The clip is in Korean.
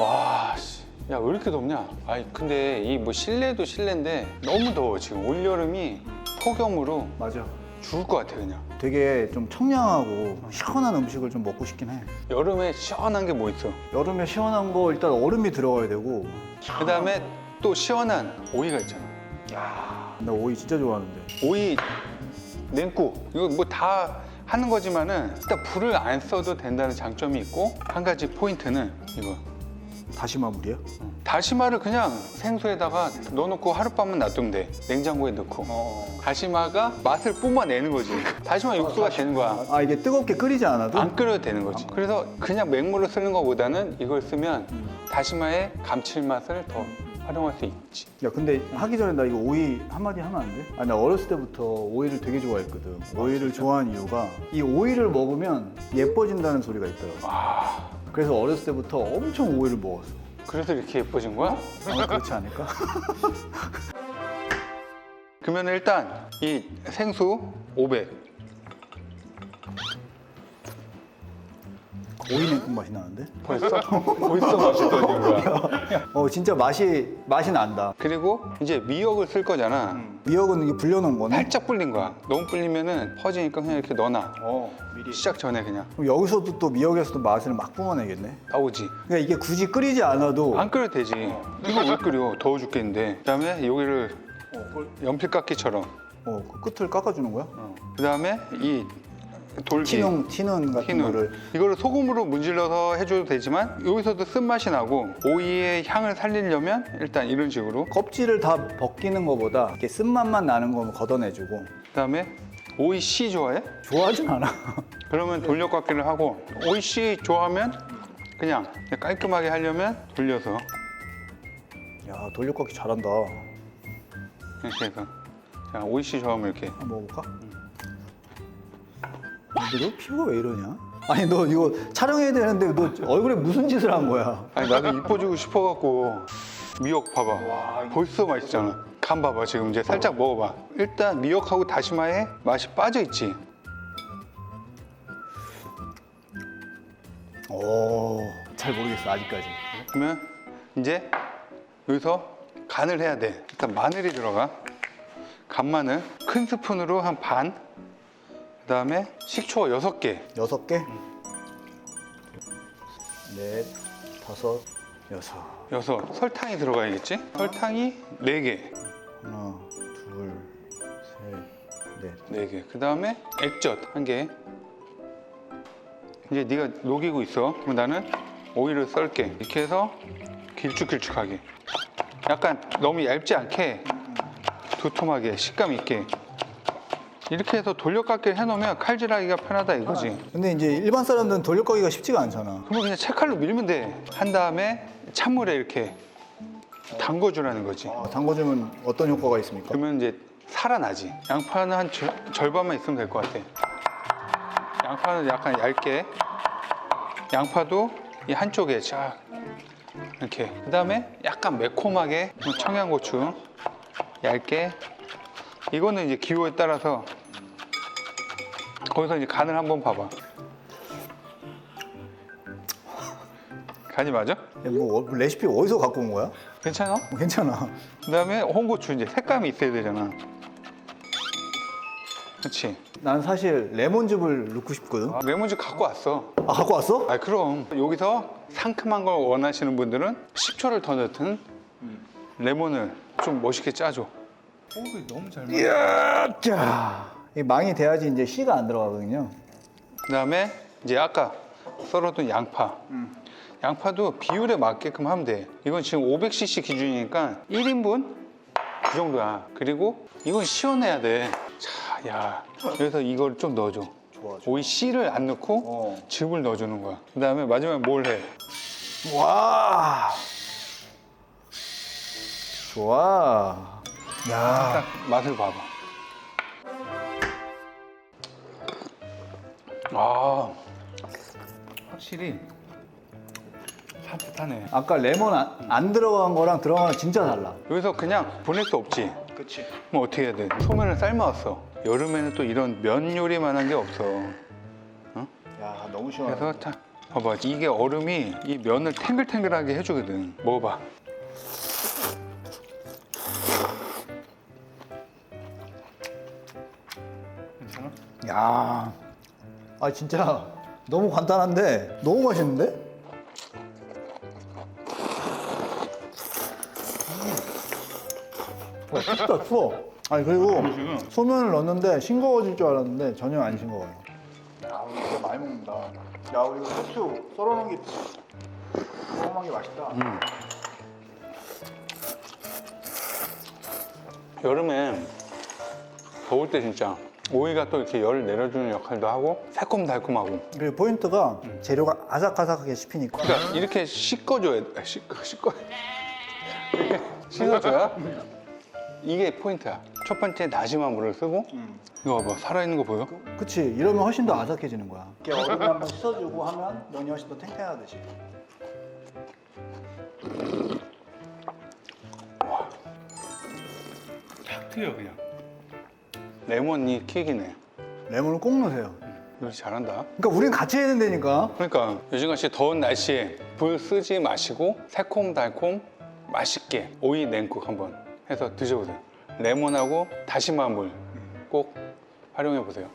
와, 씨. 야, 왜 이렇게 덥냐? 아니, 근데 이 뭐 실내도 실내인데 너무 더워, 지금. 올여름이 폭염으로 맞아. 죽을 것 같아, 그냥. 되게 좀 청량하고 시원한 음식을 좀 먹고 싶긴 해. 여름에 시원한 게 뭐 있어? 여름에 시원한 거 일단 얼음이 들어가야 되고. 그 다음에 또 시원한 오이가 있잖아. 나 오이 진짜 좋아하는데. 오이 냉국. 이거 뭐 다 하는 거지만은 일단 불을 안 써도 된다는 장점이 있고 한 가지 포인트는 이거. 다시마 물이야? 다시마를 그냥 생수에다가 넣어놓고 하룻밤은 놔두면 돼. 냉장고에 넣고. 다시마가 맛을 뿜어내는 거지. 다시마 육수가 되는 거야. 아 이게 뜨겁게 끓이지 않아도? 안 끓여도 되는 거지. 그래서 그냥 맹물을 쓰는 것보다는 이걸 쓰면 다시마의 감칠맛을 더 활용할 수 있지. 야 근데 하기 전에 나 이거 오이 한마디 하면 안 돼? 아니 나 어렸을 때부터 오이를 되게 좋아했거든 오이를 좋아하는 이유가 이 오이를 먹으면 예뻐진다는 소리가 있더라고 아, 그래서 어렸을 때부터 엄청 오이를 먹었어 그래서 이렇게 예뻐진 거야? 아니 그렇지 않을까? 그러면 일단 이 생수 500. 오이 냉국 맛이 나는데? 벌써? 벌써 맛있다니 거야. 어 진짜 맛이 맛이 난다 그리고 이제 미역을 쓸 거잖아. 미역은 이게 불려놓은 거네? 살짝 불린 거야. 너무 불리면은 퍼지니까 그냥 이렇게 넣어놔. 어 미리 시작 전에 그냥 그럼 여기서도 또 미역에서도 맛을 막 뿜어내겠네 나오지. 그러니까 이게 굳이 끓이지 않아도 안 끓여도 되지. 이거 왜 끓여? 더워 죽겠는데. 그다음에 여기를 연필깎이처럼. 어, 그 끝을 깎아주는 거야? 그다음에 이 돌기. 티눈 티눈 같은 티눈. 거를 이거를 소금으로 문질러서 해줘도 되지만 여기서도 쓴맛이 나고 오이의 향을 살리려면 일단 이런 식으로 껍질을 다 벗기는 것보다 이렇게 쓴맛만 나는 거 걷어내주고 그다음에 오이 씨 좋아해? 좋아하진 않아 그러면 돌려깎기를 하고 오이 씨 좋아하면 그냥 깔끔하게 하려면 돌려서 야 돌려깎기 잘한다 이렇게 해서 자 오이 씨 좋아하면 이렇게 한번 먹어볼까? 근데 너 피부가 왜 이러냐? 아니 너 이거 촬영해야 되는데 너 얼굴에 무슨 짓을 한 거야? 아니 나도 이뻐지고 싶어갖고 미역 봐봐. 벌써 맛있잖아. 간 봐봐 지금 이제 살짝 먹어봐. 일단 미역하고 다시마에 맛이 빠져있지. 오잘 모르겠어 아직까지. 그러면 이제 여기서 간을 해야 돼. 일단 마늘이 들어가. 간마늘 큰 스푼으로 한 반 그다음에 식초 여섯 개 여섯 개? 넷 다섯 여섯 여섯 설탕이 들어가야겠지 설탕이 네개네 하나 둘 셋넷 개. 그다음에 액젓 한 개. 이제 네가 녹이고 있어. 그럼 나는 오이를 썰게. 이렇게 해서 길쭉길쭉하게. 약간 너무 얇지 않게 두툼하게 식감 있게. 이렇게 해서 돌려깎기를 해놓으면 칼질하기가 편하다 이거지. 근데 이제 일반 사람들은 돌려깎기가 쉽지가 않잖아 그러면 그냥 채칼로 밀면 돼. 한 다음에 찬물에 이렇게 담궈주라는 거지. 아, 담궈주면 어떤 효과가 있습니까? 그러면 이제 살아나지. 양파는 한 절, 절반만 있으면 될 것 같아. 양파는 약간 얇게. 양파도 이 한쪽에 쫙 이렇게. 그 다음에 약간 매콤하게 뭐 청양고추 얇게. 이거는 이제 기호에 따라서 거기서 이제 간을 한번 봐봐. 간이 맞아? 야, 뭐 어- 레시피 어디서 갖고 온 거야? 괜찮아? 어, 괜찮아 그 다음에 홍고추 이제 색감이 있어야 되잖아. 그렇지. 난 사실 레몬즙을 넣고 싶거든 아, 레몬즙 갖고 왔어. 아 갖고 왔어? 아 그럼 여기서 상큼한 걸 원하시는 분들은 식초를 더 넣든 레몬을 좀 멋있게 짜줘. 오, 너무 잘 맞아. 이야 자, 이 망이 돼야지 이제 씨가 안 들어가거든요 그다음에 이제 아까 썰어둔 양파. 양파도 비율에 맞게끔 하면 돼. 이건 지금 500cc 기준이니까 1인분 그 정도야. 그리고 이건 시원해야 돼. 자, 야. 그래서 이걸 좀 넣어줘. 좋아 오이 씨를 안 넣고 어. 즙을 넣어주는 거야. 그 다음에 마지막에 뭘 해? 와 좋아 야 딱 맛을 봐봐. 아, 확실히 산뜻하네. 아까 레몬 안, 안 들어간 거랑 들어간 거 진짜 달라 여기서 그냥 보낼 수 없지. 그치 그럼 어떻게 해야 돼? 소면을 삶아왔어. 여름에는 또 이런 면 요리만한 게 없어. 야 너무 시원하다 그래서 자, 봐봐 이게 얼음이 이 면을 탱글탱글하게 해주거든 먹어봐 괜찮아? 야, 아 진짜 너무 간단한데 너무 맛있는데? 음. 와, 춥다 추워. 아니 그리고 소면을 넣었는데 싱거워질 줄 알았는데 전혀 안 싱거워요. 야, 우리 진짜 많이 먹는다. 야, 우리 이거 후추 썰어놓은 게 썰어놓은 게 맛있다. 여름에 더울 때 진짜 오이가 또 이렇게 열을 내려주는 역할도 하고 새콤달콤하고. 그리고 포인트가 재료가 아삭아삭하게 씹히니까. 그러니까 이렇게 씻어줘야 돼. 씻어 씻어 이렇게 씻어줘야? 이게 포인트야. 첫 번째 나지막 물을 쓰고 이거 봐봐. 살아있는 거 보여? 그치. 이러면 훨씬 더 아삭해지는 거야. 이렇게 얼음에 한번 씻어주고 하면 면이 훨씬 더 탱탱하듯이. 탁 트여 그냥 레몬이 킥이네. 레몬을 꼭 넣으세요. 요리 잘한다. 그러니까 우린 같이 해야 된다니까. 그러니까 요즘같이 더운 날씨에 불 쓰지 마시고 새콤달콤 맛있게 오이 냉국 한번 해서 드셔보세요. 레몬하고 다시마 물 꼭 활용해 보세요